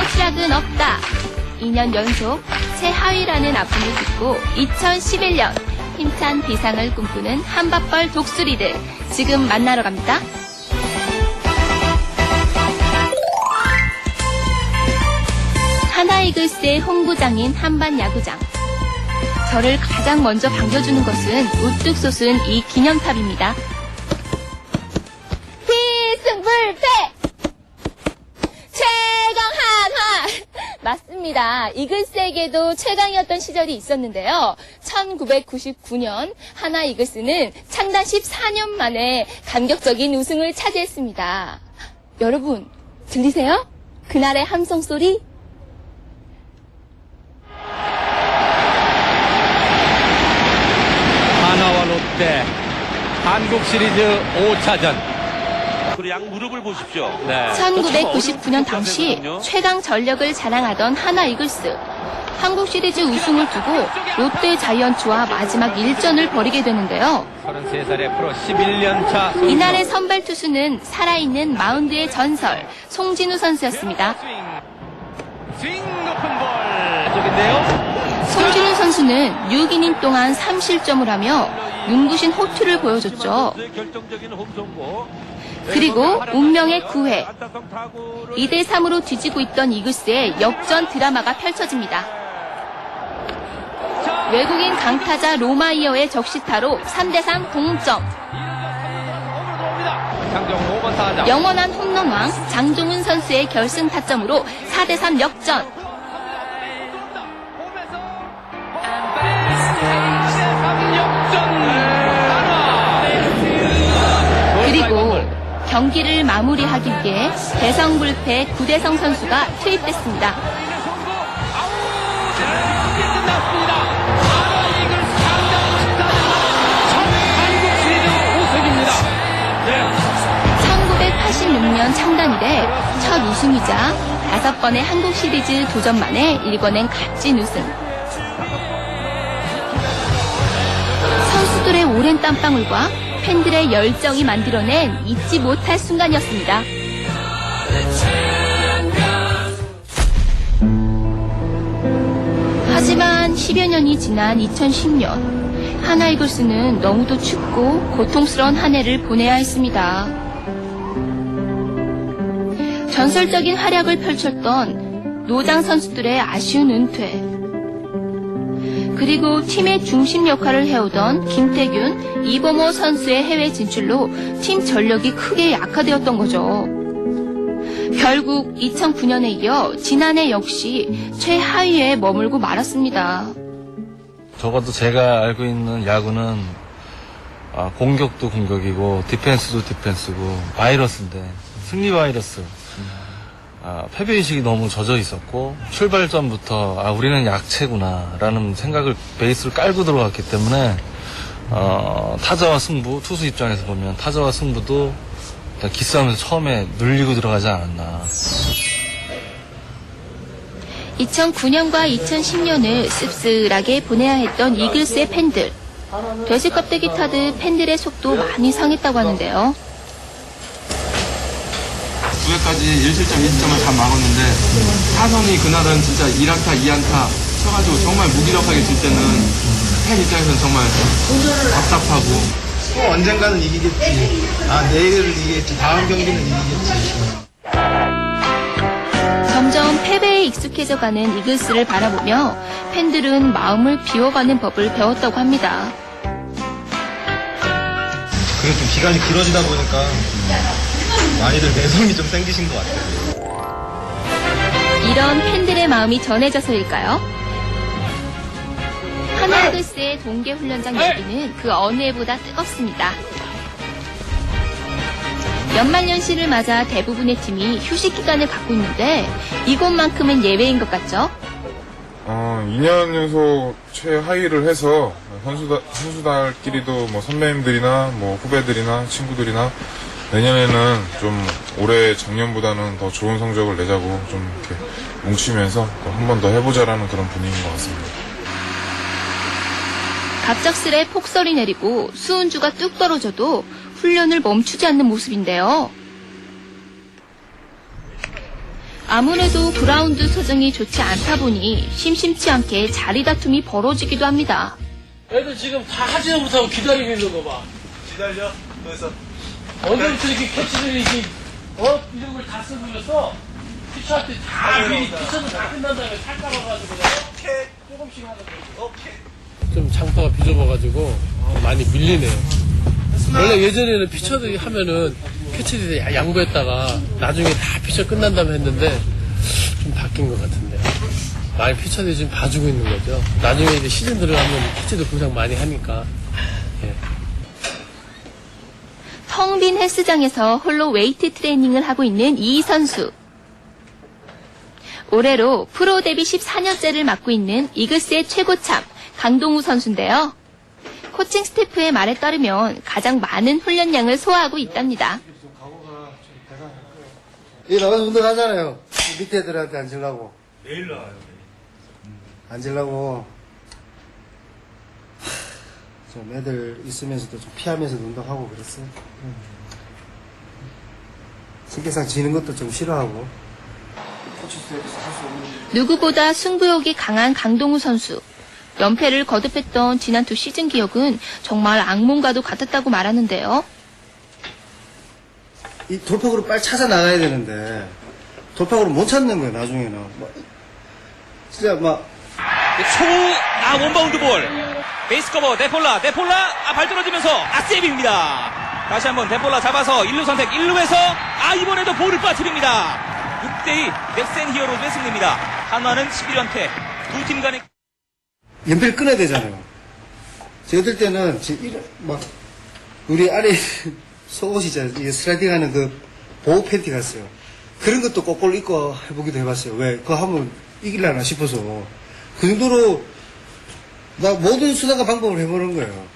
우승의 치약은 없다. 2년 연속 최하위라는 아픔을 딛고 2011년 힘찬 비상을 꿈꾸는 한밥벌 독수리들 지금 만나러 갑니다. 하나이글스의 홍구장인 한반야구장. 저를 가장 먼저 반겨주는 것은 우뚝 솟은 이 기념탑입니다. 맞습니다. 이글스에게도 최강이었던 시절이 있었는데요. 1999년 하나 이글스는 창단 14년 만에 감격적인 우승을 차지했습니다. 여러분, 들리세요? 그날의 함성 소리? 하나와 롯데 한국 시리즈 5차전 그양 무릎을 보십시오. 네. 1999년 당시 최강 전력을 자랑하던 하나 이글스. 한국 시리즈 우승을 두고 롯데 자이언츠와 마지막 일전을 벌이게 되는데요. 33살의 프로 11년 차 이날의 선발 투수는 살아있는 마운드의 전설 송진우 선수였습니다. 스윙 스윙 높은 볼 쪽인데요 송진우 선수는 6이닝 동안 3실점을 하며 눈부신 호투를 보여줬죠. 그리고 운명의 9회 안타성 타구를 2대 3으로 뒤지고 있던 이글스의 역전 드라마가 펼쳐집니다. 외국인 강타자 로마이어의 적시타로 3대 3 동점. 장정 5번 타자 영원한 홈런왕 장종훈 선수의 결승 타점으로 4대 3 역전. 경기를 마무리하기 위해 대성불패 구대성 선수가 투입됐습니다. 네. 1986년 창단 이래 첫 우승이자 다섯 번의 한국 시리즈 도전 만에 일궈낸 값진 우승. 선수들의 오랜 땀방울과 팬들의 열정이 만들어낸 잊지 못할 순간이었습니다. 하지만 10여 년이 지난 2010년 하나이글스는 너무도 춥고 고통스러운 한 해를 보내야 했습니다. 전설적인 활약을 펼쳤던 노장 선수들의 아쉬운 은퇴. 그리고 팀의 중심 역할을 해오던 김태균, 이범호 선수의 해외 진출로 팀 전력이 크게 약화되었던 거죠. 결국 2009년에 이어 지난해 역시 최하위에 머물고 말았습니다. 적어도 제가 알고 있는 야구는 아, 공격도 공격이고 디펜스도 디펜스고 바이러스인데 승리 바이러스 아, 패배의식이 너무 젖어 있었고 출발 전부터 아, 우리는 약체구나 라는 생각을 베이스를 깔고 들어갔기 때문에 어, 타자와 승부 투수 입장에서 보면 타자와 승부도 기싸움에서 처음에 눌리고 들어가지 않았나 2009년과 2010년을 씁쓸하게 보내야 했던 이글스의 팬들. 돼지 껍데기 타듯 팬들의 속도 많이 상했다고 하는데요. 9회까지 1실점 1점을 다 막았는데 타선이 그날은 진짜 1안타 2안타 쳐가지고 정말 무기력하게 질 때는 팬 입장에서는 정말 답답하고. 또 언젠가는 이기겠지. 아 내일을 이기겠지. 다음 경기는 이기겠지. 점점 패배에 익숙해져가는 이글스를 바라보며 팬들은 마음을 비워가는 법을 배웠다고 합니다. 그게 좀 기간이 길어지다 보니까 많이들 내성이 좀 생기신 것 같아요 이런 팬들의 마음이 전해져서일까요? 하나이글스의 동계 훈련장 열기는 그 어느 해보다 뜨겁습니다. 연말연시를 맞아 대부분의 팀이 휴식 기간을 갖고 있는데 이곳만큼은 예외인 것 같죠? 어, 2년 연속 최하위를 해서 선수다, 선수들끼리도 뭐 선배님들이나 뭐 후배들이나 친구들이나 내년에는 좀 올해 작년보다는 더 좋은 성적을 내자고 좀 이렇게 뭉치면서 한 번 더 해보자라는 그런 분위기인 것 같습니다. 갑작스레 폭설이 내리고 수은주가 뚝 떨어져도 훈련을 멈추지 않는 모습인데요. 아무래도 그라운드 소정이 좋지 않다 보니 심심치 않게 자리 다툼이 벌어지기도 합니다. 애들 지금 다 하지도 못하고 기다리고 있는 거 봐. 기다려. 그래서 언제부터 이렇게 캐치들이 이렇게, 어? 이런 걸 다 쓰고 있어? 피처한테 다 미리 피처도 다 끝난 다음에 살 깔아가지고 그냥 조금씩 하는 거. 좀 장터가 비좁아가지고 어, 많이 밀리네요. 원래 예전에는 피처들이 하면은 캐치들이 양보했다가 나중에 다 피처 끝난 다음에 했는데 좀 바뀐 것 같은데요. 많이 피처들이 지금 봐주고 있는 거죠. 나중에 이제 시즌 들어가면 캐치도 고생 많이 하니까. 예. 텅빈 헬스장에서 홀로 웨이트 트레이닝을 하고 있는 이 선수. 올해로 프로 데뷔 14년째를 맡고 있는 이글스의 최고참 강동우 선수인데요. 코칭 스태프의 말에 따르면 가장 많은 훈련량을 소화하고 있답니다. 이 나가서 운동하잖아요. 밑에 애들한테 앉으려고. 내일 나와요. 앉으려고. 하, 좀 애들 있으면서도 좀 피하면서도 운동하고 그랬어요. 신기상 지는 것도 좀 싫어하고. 누구보다 승부욕이 강한 강동우 선수. 연패를 거듭했던 지난 두 시즌 기억은 정말 악몽과도 같았다고 말하는데요. 이 돌파구를 빨리 찾아 나가야 되는데, 돌파구를 못 찾는 거예요, 나중에는. 뭐, 진짜 막, 초구, 아, 원바운드 볼. 베이스 커버, 데폴라, 데폴라, 아, 발 떨어지면서, 아, 세이브입니다. 다시 한번 데폴라 잡아서 1루 선택, 1루에서, 아, 이번에도 볼을 빠뜨립니다. 6대2 넥센 히어로즈의 승리입니다. 한화는 11연패, 두 팀 간의 연필 끊어야 되잖아요. 제가 들 때는, 막, 우리 아래 속옷이 있잖아요. 이게 슬라이딩 하는 그 보호 팬티 같어요. 그런 것도 거꾸로 입고 해보기도 해봤어요. 왜? 그거 하면 이길라나 싶어서. 그 정도로, 나 모든 수단과 방법을 해보는 거예요.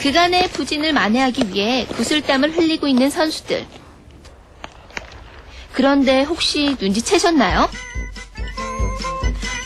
그간의 부진을 만회하기 위해 구슬땀을 흘리고 있는 선수들. 그런데 혹시 눈치채셨나요?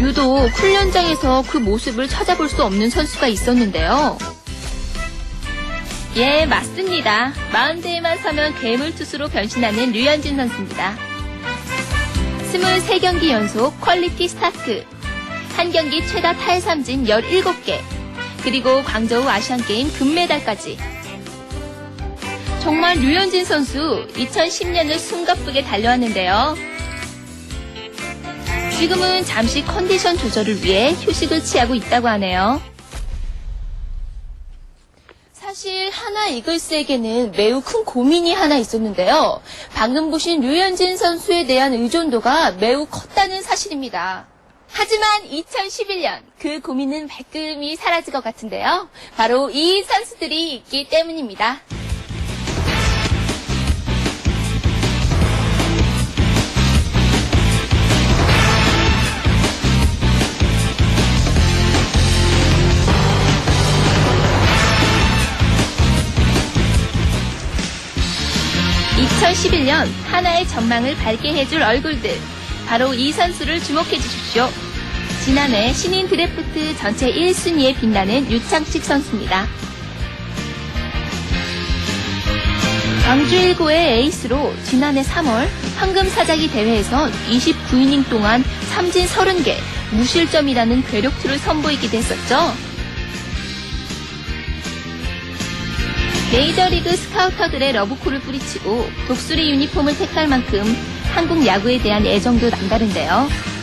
유독 훈련장에서 그 모습을 찾아볼 수 없는 선수가 있었는데요. 예, 맞습니다. 마운드에만 서면 괴물투수로 변신하는 류현진 선수입니다. 23경기 연속 퀄리티 스타트. 한 경기 최다 탈삼진 17개. 그리고 광저우 아시안게임 금메달까지. 정말 류현진 선수 2010년을 숨가쁘게 달려왔는데요. 지금은 잠시 컨디션 조절을 위해 휴식을 취하고 있다고 하네요. 사실 하나 이글스에게는 매우 큰 고민이 하나 있었는데요. 방금 보신 류현진 선수에 대한 의존도가 매우 컸다는 사실입니다. 하지만 2011년 그 고민은 말끔히 사라질 것 같은데요. 바로 이 선수들이 있기 때문입니다. (2011년) 하나의 전망을 밝게 해줄 얼굴들 바로 이 선수를 주목해 주십시오. 지난해 신인 드래프트 전체 1순위에 빛나는 유창식 선수입니다. 광주 1고의 에이스로 지난해 3월 황금사자기 대회에선 29이닝 동안 삼진 30개, 무실점이라는 괴력투를 선보이기도 했었죠. 메이저리그 스카우터들의 러브콜을 뿌리치고 독수리 유니폼을 택할 만큼 한국 야구에 대한 애정도 남다른데요.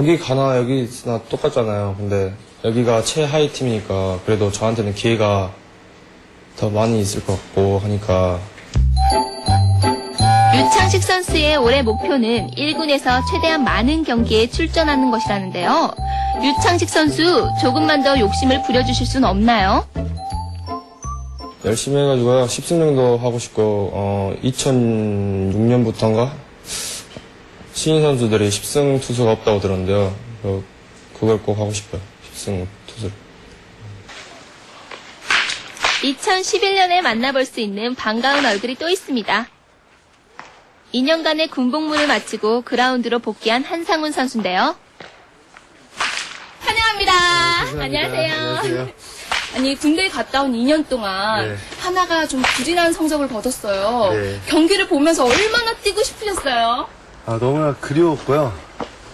거기 가나 여기 나 똑같잖아요. 근데 여기가 최하위 팀이니까 그래도 저한테는 기회가 더 많이 있을 것 같고 하니까 유창식 선수의 올해 목표는 1군에서 최대한 많은 경기에 출전하는 것이라는데요. 유창식 선수 조금만 더 욕심을 부려주실 순 없나요? 열심히 해가지고 10승 정도 하고 싶고 어 2006년부터인가 신인 선수들이 10승 투수가 없다고 들었는데요. 그- 그걸 꼭 하고 싶어요. 10승 투수를. 2011년에 만나볼 수 있는 반가운 얼굴이 또 있습니다. 2년간의 군복무를 마치고 그라운드로 복귀한 한상훈 선수인데요. 환영합니다. 안녕하세요. 안녕하세요. 아니 군대 갔다 온 2년 동안 네. 하나가 좀 부진한 성적을 거뒀어요. 네. 경기를 보면서 얼마나 뛰고 싶으셨어요? 아, 너무나 그리웠고요.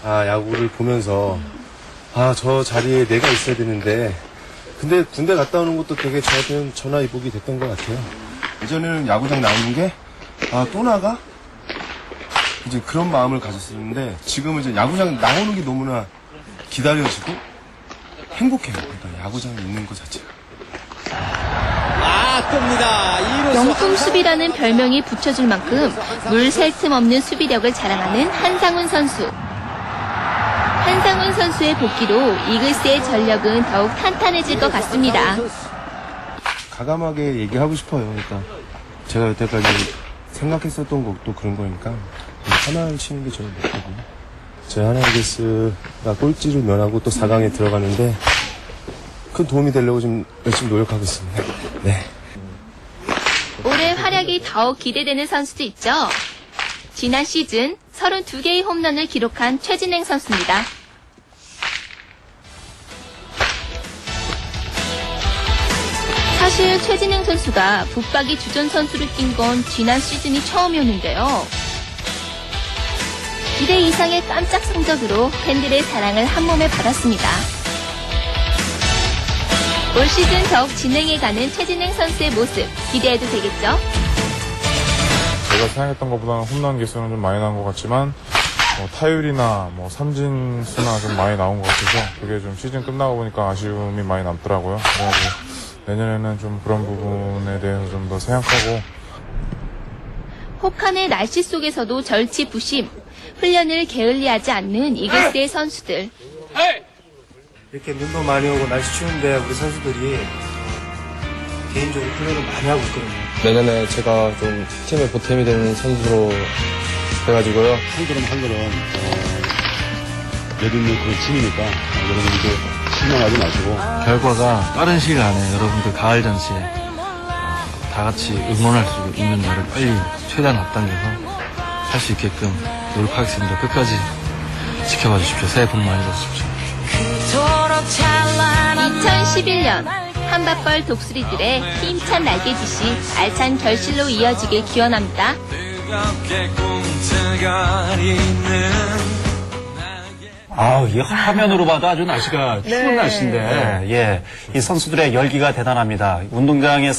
아, 야구를 보면서, 아, 저 자리에 내가 있어야 되는데, 근데 군대 갔다 오는 것도 되게 저한테는 전화위복이 됐던 것 같아요. 예전에는 야구장 나오는 게, 아, 또 나가? 이제 그런 마음을 가졌었는데, 지금은 이제 야구장 나오는 게 너무나 기다려지고, 행복해요. 그러니까 야구장에 있는 것 자체가. 이루수 영풍 수비라는 별명이 붙여줄 만큼 물 셀 틈 없는 수비력을 자랑하는 한상훈 선수. 한상훈 선수의 복귀로 이글스의 전력은 더욱 탄탄해질 것 같습니다. 가감하게 얘기하고 싶어요. 그러니까 제가 여태까지 생각했었던 것도 그런 거니까 하나를 치는 게 저는 목표고요. 저희 하나 이글스가 꼴찌를 면하고 또 4강에 들어가는데 큰 도움이 되려고 지금 열심히 노력하고 있습니다. 네. 더욱 기대되는 선수도 있죠. 지난 시즌 32개의 홈런을 기록한 최진행 선수입니다. 사실 최진행 선수가 붙박이 주전 선수를 뛴건 지난 시즌이 처음이었는데요. 기대 이상의 깜짝 성적으로 팬들의 사랑을 한몸에 받았습니다. 올 시즌 더욱 진행해가는 최진행 선수의 모습 기대해도 되겠죠? 제가 생각했던 것보다는 홈런 개수는 좀 많이 나온 것 같지만 뭐 타율이나 뭐 삼진 수나 좀 많이 나온 것 같아서 그게 좀 시즌 끝나고 보니까 아쉬움이 많이 남더라고요. 그래가지고 내년에는 좀 그런 부분에 대해서 좀 더 생각하고 혹한의 날씨 속에서도 절치부심, 훈련을 게을리하지 않는 이글스의 선수들. 이렇게 눈도 많이 오고 날씨 추운데 우리 선수들이 개인적으로 훈련을 많이 하고 있거든요. 내년에 제가 좀 팀의 보탬이 되는 선수로 돼가지고요. 한 걸음 한 걸음 어, 내딛는 그런 팀이니까 어, 여러분들 실망하지 마시고 결과가 빠른 시일 안에 여러분들 가을 전시에 어, 다 같이 응원할 수 있는 날을 빨리 최대한 앞당겨서 할 수 있게끔 노력하겠습니다. 끝까지 지켜봐 주십시오. 새해 복 많이 받으십시오. 2011년 한밭벌 독수리들의 힘찬 날개짓이 알찬 결실로 이어지길 기원합니다. 아, 이 화면으로 봐도 아주 날씨가 추운 날씨인데, 예, 이 선수들의 열기가 대단합니다. 운동장에